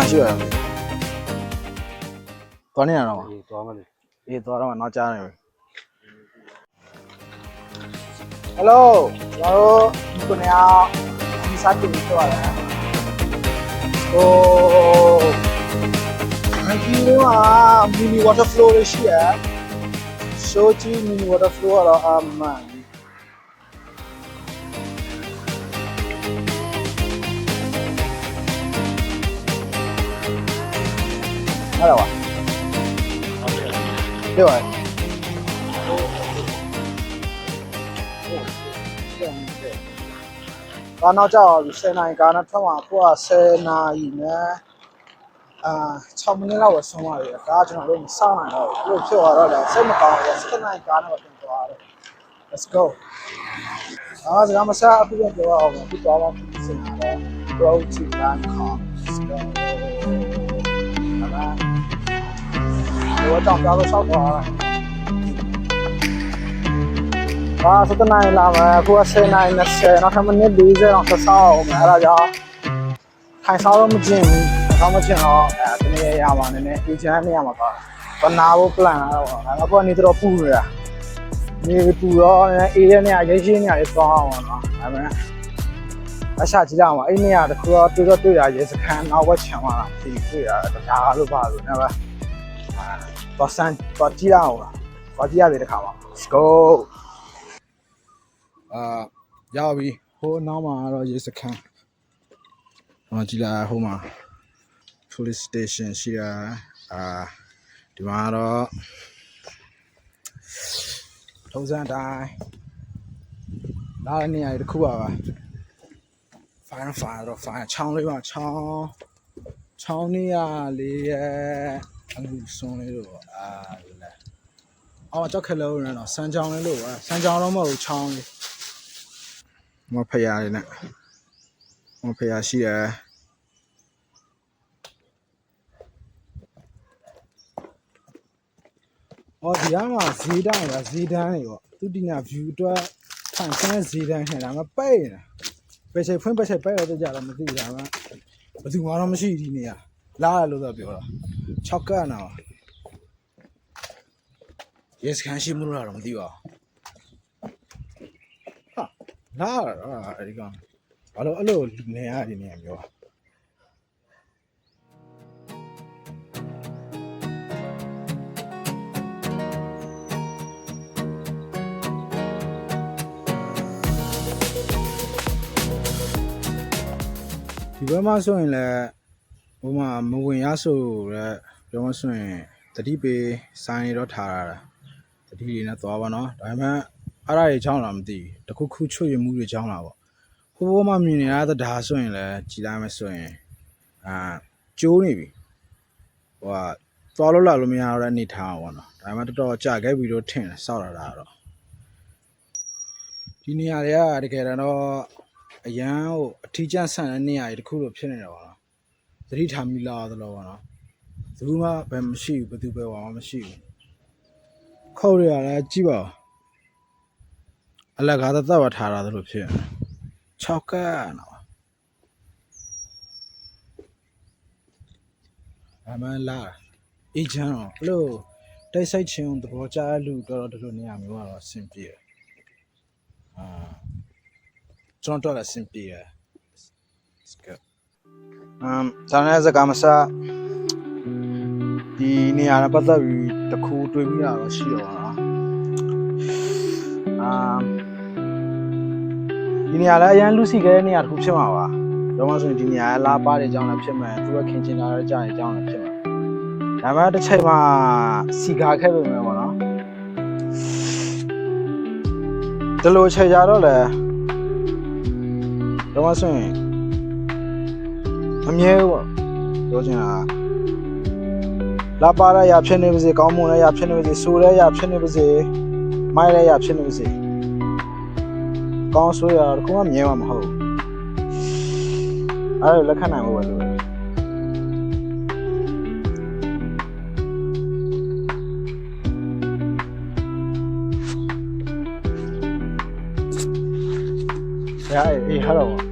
ဘယ်နာရှိရလဲသွားနေရတော့အေးသွားမလို့အေးသွားတော့နောက်ကြားနေပြီဟယ်လိုကျွန်တော်တို့ဒီကိုနေအောင်ဒီစားတင်ပြီးတော့ရတယ်ဟိုအကြီးလေးမှာ mini water flow လေးရှိရရှိုးကြီး mini water flow ကတော့အမှန် အဲ့ဒါပါ对吧？ကာနောက်ကြောက်10နိုင်ကာနောက်ထွက်မှာကိုက10နိုင်နဲ့အာ6မိနစ်လောက်ပဲဆုံးသွားပြီဒါကကျွန်တော်တို့မစောင့်နိုင်တော့ဘူးလို့ဖြစ်သွားတော့လေစိတ်မကောင်းဘူး10နိုင်ကာနောက်တင်သွားတယ် let's go အားစကားမစားအခုပြန်ပြောအောင်ဒီတော့မှစင်တာ pro to bangkok let's go ဟာတော့တော့တော့ဆောက်သွားတာအာစတနိုင်လာမယ်အခုက10နိုင်20နောက်ထပ်မိနစ်40တော့ဆက်ဆောက်အောင်မယ်အဲ့ဒါကြောင့်ထိုင်ဆောက်တော့မကျင်ဘူးဆောက်မကျင်တော့အဲတနေ့ရမှာနည်းနည်းအေဂျင့်နေရမှာပါဘနာဖို့ plan လာတော့ဒါကကိုကနေတော့ပူနေတာနေပူတော့အေးရနေရရေးရှင်းနေရတယ်သွားအောင်တော့ဒါပေမဲ့အရှာကြည့်ရအောင်အဲ့နေရတခုတော့တွေ့တော့တွေ့ရရေစခန်းနောက်ဝက်ချန်မှာဒီတွေ့ရတရားလို့ပါလို့နော်ဗျာ တော့စမ်းတော့ကြည့်ရအောင်လားတော့ကြည့်ရသေးတဲ့ခါမှာ let's go အာရောက်ပြီဟိုနောက်မှာတော့ရေစခန်းဟောကြည့်လိုက်ဟိုမှာ police station ရှိတာအာဒီမှာတော့ထုံးစံအတိုင်းလာတဲ့နေရာတွေတစ်ခုပါပါ fire fire တော့ fire ချောင်းလေးပါချောင်းချောင်းနေရလေးရဲ့ အလူစွန်လေးတော့အာလဲအော်ကြောက်ခက်လုံးနဲ့တော့စမ်းချောင်းလေးလို့ပါစမ်းချောင်းတော့မဟုတ်ဘူးချောင်းလေးမဖျားလေးနဲ့မဖျားရှိရအော်ဒီကမှာဈေးတိုင်းပါဈေးတန်းတွေပေါ့သူဒီနာ view အတွက်ဖန်ဆန်းဈေးတန်းနဲ့ဒါမှပိတ်နေတာပဲချိန်ဖွင့်ပဲချိန်ပိတ်ရတဲ့ကြတော့မသိဘူးဒါမှဘယ်သူမှတော့မရှိဒီနေရ လာရလို့တော့ပြောတာ6ကတ်နာပါ yes ခံရှိမှုလို့တော့မသိပါဘူးဟာလာရအဲ့ဒီကောင်ဘာလို့အဲ့လိုနေရဒီနေရပြောဒီဘက်မှာဆိုရင်လည်း ဟိုမှာမဝင်ရဆိုတော့ပြောမဆိုရင်တတိပေဆိုင်နေတော့ထားရတာတတိလေးနဲ့သွားပါတော့ဒါပေမဲ့အဲ့ဒါတွေချောင်းလာမသိဘူးတခုခုချွတ်ရမှုတွေချောင်းလာပေါ့ဟိုဘက်မှာမြင်နေရတဲ့ဒါဆိုရင်လည်းကြည်လိုက်မယ်ဆိုရင်အာကျိုးနေပြီဟိုကသွားလို့လာလို့မရတော့တဲ့အနေထားပါတော့ဒါပေမဲ့တော်တော်ကြာခဲ့ပြီတော့ထင်တယ်စောက်လာတာတော့ဒီနေရာတွေကတကယ်တော့အရန်ဟိုအထီးကျန်ဆန်တဲ့နေရာတွေတခုလိုဖြစ်နေတယ်ပါတော့ သတိထားမိလားသလိုပါတော့ဘူးမှဘယ်မရှိဘူးဘယ်သူပဲဟောမှမရှိဘူးခေါက်ရရလဲကြည့်ပါဦးအလကားသက်သက်ပါထားတာလို့ဖြစ်နေ6ကတ်နော်အမလာအေဂျင့်တော့အဲ့လိုတိတ်ဆိတ်ချင်းသဘောကျတဲ့လူတော်တော်ဒီလိုနေရာမျိုးကတော့အဆင်ပြေတယ်အာကျွန်တော်တော့အဆင်ပြေတယ် Let's go အမ်တန်းတဲ့စကားမစားဒီနေရာနဲ့ပတ်သက်ပြီးတစ်ခုတွေးမိတာတော့ရှိတော့ပါတော့အာဒီနေရာလည်းအရန်လူစီခဲ့တဲ့နေရာတစ်ခုဖြစ်မှာပါတော့မှဆိုရင်ဒီနေရာကလာပါတဲ့အကြောင်းလည်းဖြစ်မယ်သူကခင်ချင်တာတဲ့ကြားတဲ့အကြောင်းလည်းဖြစ်မယ်ဒါပေမဲ့တစ်ချိန်မှာစီကာခဲ့ပြီမယ်ပေါ့နော်ဒီလိုချိန်ကြတော့လေတော့မှဆိုရင် အမြဲပေါ့ပြောချင်တာလာပါရရဖြစ်နေပါစေကောင်းမွန်ရရဖြစ်နေပါစေဆိုးရရဖြစ်နေပါစေမိုက်ရရဖြစ်နေပါစေကောင်းဆိုးရတခုမှမြဲမှာမဟုတ်ဘူးအဲ့ဒါလက်ခံနိုင်ဖို့ပဲလိုတယ်ရအေးဟယ်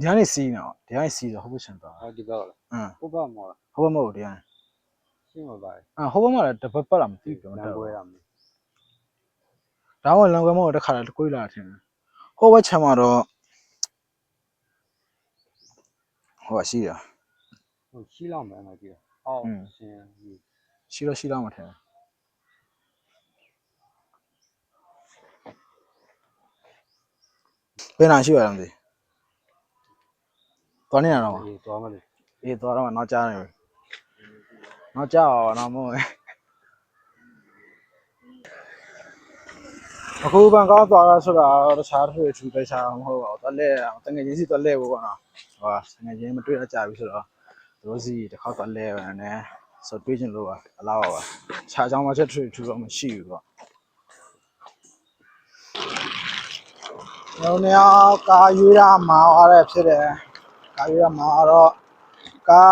ဒီကနေစီးနော်ဒီကနေစီးတော့ဟုတ်ပြီရှင်တော့ဟောဒီဘက်လားအင်းဘုဘမောလားဟုတ်ပါမဟုတ်ဒီကနေရှင်းမပါအဟုတ်ပါမလားတပတ်ပတ်လာမသိဘူးလတော့မ်းပွဲရမယ်ဒါမှလန်ကွဲမောတခါတည်းကိုလာထင်ဟိုဘက်ချမ်းမှာတော့ဟိုရှိရဟိုရှိလောက်မယ်မကြည့်အော်ရှင်းကြီးရှိတော့ရှိတော့မှထင်ဘယ်နာရှိရလဲမသိ တော်နေရတော့အေးသွားမလို့အေးတော်တော့နောက်ကြားနေပြီနောက်ကြားအောင်တော့မဟုတ်အခုဘန်ကောက်သွားတာဆိုတာတခြားတစ်ခုထူးတခြားမဟုတ်ပါဘူးတော်လဲတငယ်ချင်းစီတော်လဲဖို့ပေါ့နော်ဟောတငယ်ချင်းမတွေ့တော့ကြာပြီဆိုတော့တို့စီတစ်ခါတော်လဲပဲနဲ့ဆိုတွေ့ချင်လို့ပါအလားပါပါခြားချောင်းမချက်ထူထူတော့မရှိဘူးပေါ့ကျွန်တော်ကာရွေးရမှာရတဲ့ဖြစ်တယ် ကာရွေးရမှာတော့ကာ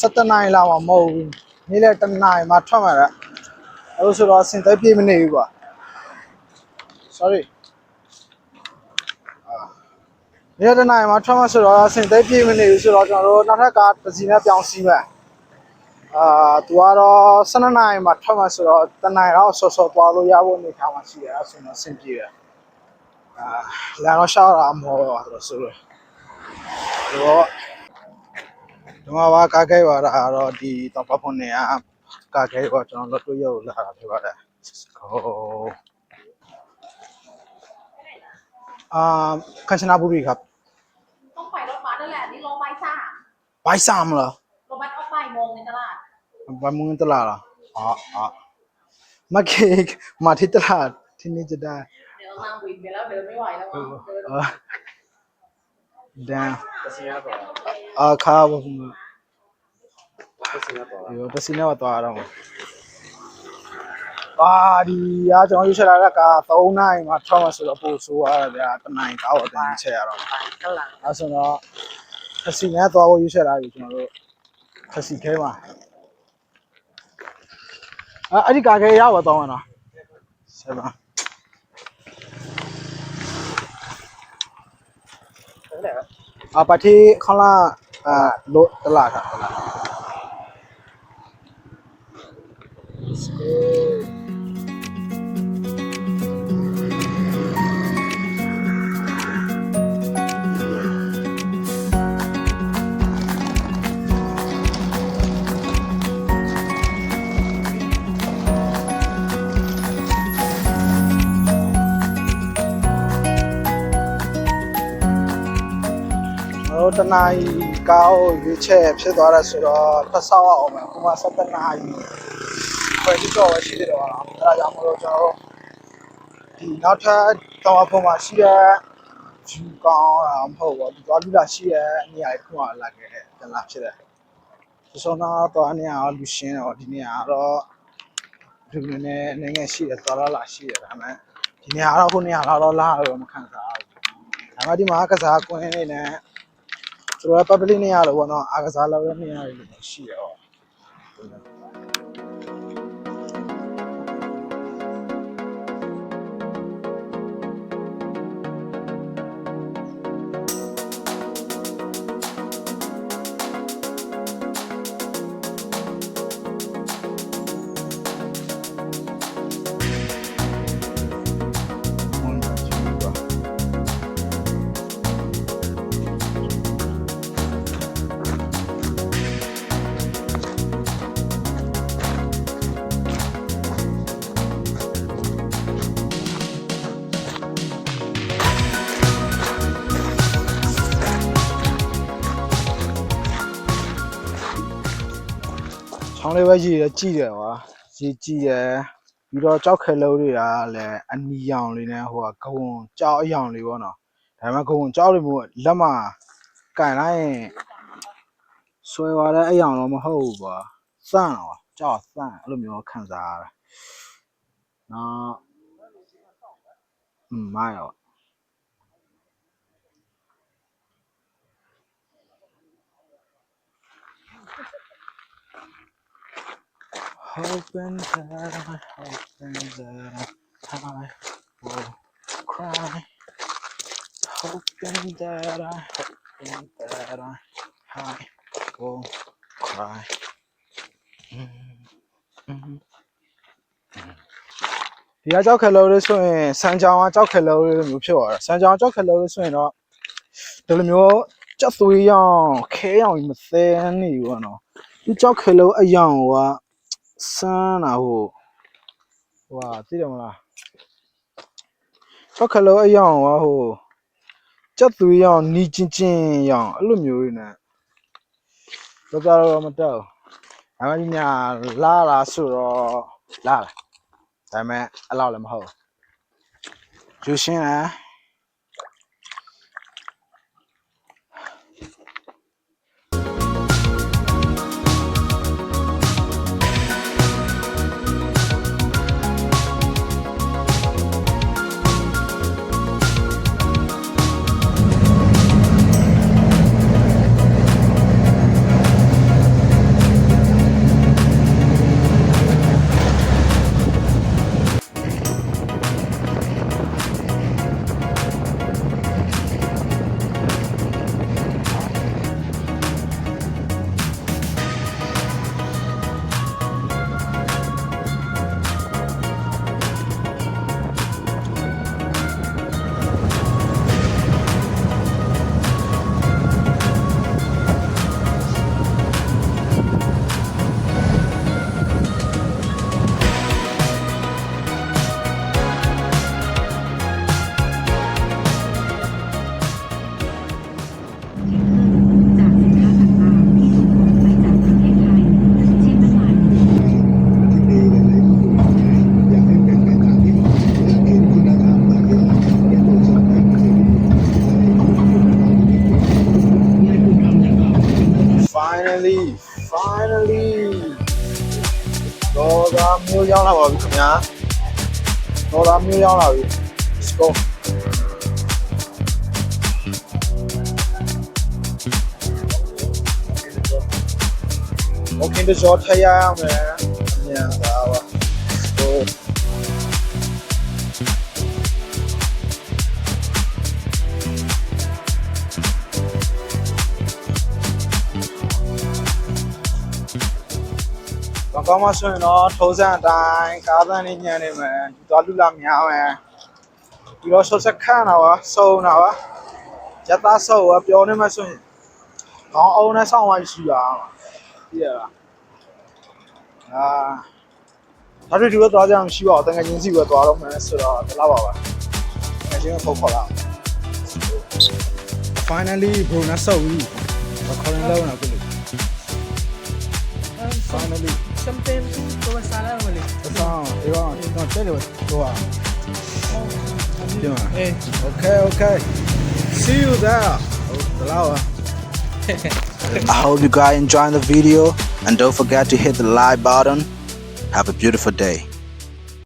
7နိုင်လောက်မှမဟုတ်ဘူးနေ့လက်7နိုင်မှထွက်မှာတဲ့အဲဆိုတော့စင်သိပ်ပြေးမနေဘူးကွာ sorry နေ့လက်7နိုင်မှထွက်မှာဆိုတော့စင်သိပ်ပြေးမနေဘူးဆိုတော့ကျွန်တော်တို့နောက်ထပ်ကားတစ်စီးနဲ့ပြောင်းစီးမယ်အာသူကတော့12နိုင်မှထွက်မှာဆိုတော့တနိုင်တော့ဆော့ဆော့သွားလို့ရဖို့အနေထားမှရှိတယ်အဲဆိုတော့စင်ပြေတယ်အာလမ်းတော့ရှောက်တာမဟုတ်တော့ဆိုတော့ ဆိုတော့ဒီမှာပါကားခဲပါတာတော့ဒီတော့ပပွန်နေကကားခဲပါကျွန်တော်တို့တွေ့ရုပ်လာတာဖြစ်ပါတယ်ဟိုအာကញ្ชนาบุรีครับ ต้องไปรถบัสนั่นแหละ นี่ลงใบายสาม บ่ายสามเหรอ รถบัสออกบ่ายโมงในตลาด บ่ายโมงตลาดเหรออ๋ออ๋อมาเค้กมาที่ตลาดที่นี่จะได้ เดี๋ยวนั่งวินไปแล้วเดินไม่ไหวแล้วมั้งเดิน เออ damn တစင်းရတော့အာခါဘုံတစင်းရတော့ဒီတော့တစီနဲ့တော့သွားရတော့မှာပါဒီအားကျွန်တော်ရွှေ့ချလာတဲ့ကာ3နိုင်မှာထွက်မှာဆိုတော့ပို့ဆိုးရတယ်ဗျာတနိုင်ကောက်တော့တင်ချက်ရတော့မှာก็ห ลังအဲဆိုတော့တစီနဲ့သွားဖို့ရွှေ့ချလာပြီကျွန်တော်တို့တစီခဲမှာအဲအဲ့ဒီကာခဲရပါတော့မှာ တိခေါလာအာလို့တလာတာတလာကျွန်တော်တို့တနာရီကောက်ရွေးချက်ဖြစ်သွားတာဆိုတော့ဖတ်ဆောက်အောင်မယ်ခုမှ7နာရီခွဲပြီးတော့ရှိတယ်တော့အဲဒါကြောင့်မလို့ကျွန်တော်တို့ဒီနောက်ထပ်တော့အပေါ်မှာရှိတဲ့ဂျူကောင်းတာမဟုတ်ဘူးဒီသွားလူလာရှိတဲ့နေရာခုမှလာခဲ့တဲ့တလားဖြစ်တယ်ဒီဆိုတော့တော့အနေအားလူရှင်းတော့ဒီနေရာတော့ဒီနည်းနည်းနည်းငယ်ရှိတယ်သွားလာလာရှိတယ်ဒါပေမဲ့ဒီနေရာတော့ခုနေရာတော့လာတော့မခံစားဘူးဒါပေမဲ့ဒီမှာကစားကွင်းနေ နဲ့သူတို့က public နေရလို့ပေါ့နော်အားကစားလုပ်ရနေရတယ်လို့ရှိရော ချောင်းလေးပဲကြည့်ရကြည့်တယ်ကွာရေးကြည့်ရပြီးတော့ကြောက်ခဲလုံးတွေကလည်းအနီရောင်လေးနဲ့ဟိုကဂဝွန်ကြောက်အယောင်လေးပေါ့နော်ဒါပေမဲ့ဂဝွန်ကြောက်လေးမျိုးလက်မှာကန်လိုက်ရင်ဆွဲသွားတဲ့အယောင်တော့မဟုတ်ဘူးကွာစန့်တော့ကြောက်စန့်အဲ့လိုမျိုးခံစားရတယ်နော်อืมမရော Hoping that I hoping that I will cry hoping that I hoping that I I will cry ဒီကကြောက်ခက်လို့လေးဆိုရင်စံကြောင်ကကြောက်ခက်လို့လေးလိုမျိုးဖြစ်သွားတာစံကြောင်ကြောက်ခက်လို့လေးဆိုရင်တော့ဒီလိုမျိုးကြောက်သွေးရောင်ခဲရောင်ကြီးမသဲနေဘူးကတော့သူကြောက်ခဲလို့အယောင်က စမ်းတာဟိုဟိုဟာသိတယ်မလားကြောက်ခဲလို့အယောင်ကဟိုကြက်သွေးရောင်နီချင်းချင်းရောင်အဲ့လိုမျိုးတွေနဲ့တော့တော့မတော့အမကြီးညာလာလာဆိုတော့လာလာဒါပေမဲ့အဲ့လောက်လည်းမဟုတ်ကျူရှင်းလား ဒေါ်လာမျိုးရောက်လာပါပြီခင်ဗျာဒေါ်လာမျိုးရောက်လာပြီ let's go โอเคတကြောထရရမယ်အမြန် ကောင်းကောင်းမဆိုရင်တော့ထုံးစံအတိုင်းကားသန်းလေးညံနေမယ်ဒီသွားလူလာများမယ်ပြီးတော့ဆော့ဆက်ခန့်တာပါစုံတာပါရသားစုံကပြောနေမှဆိုရင်ကောင်းအောင်နဲ့စောင့်ဝိုင်းရှိတာပြည့်ရလားအာဒါတို့ဒီဘက်သွားကြအောင်ရှိပါတော့တကယ်ချင်းစီဘက်သွားတော့မယ်ဆိုတော့ဒီလောက်ပါပါတကယ်ချင်းကိုခေါ်လာ finally bro နဆောက်ပြီခေါ်ရင်လောက်နာပြီ finally Something tu tu masalah boleh. Betul. Dia orang tengok tele keluar. Tengok. Eh, Okay, okay. See you there. Telau. I hope you guys enjoyed the video and don't forget to hit the like button. Have a beautiful day.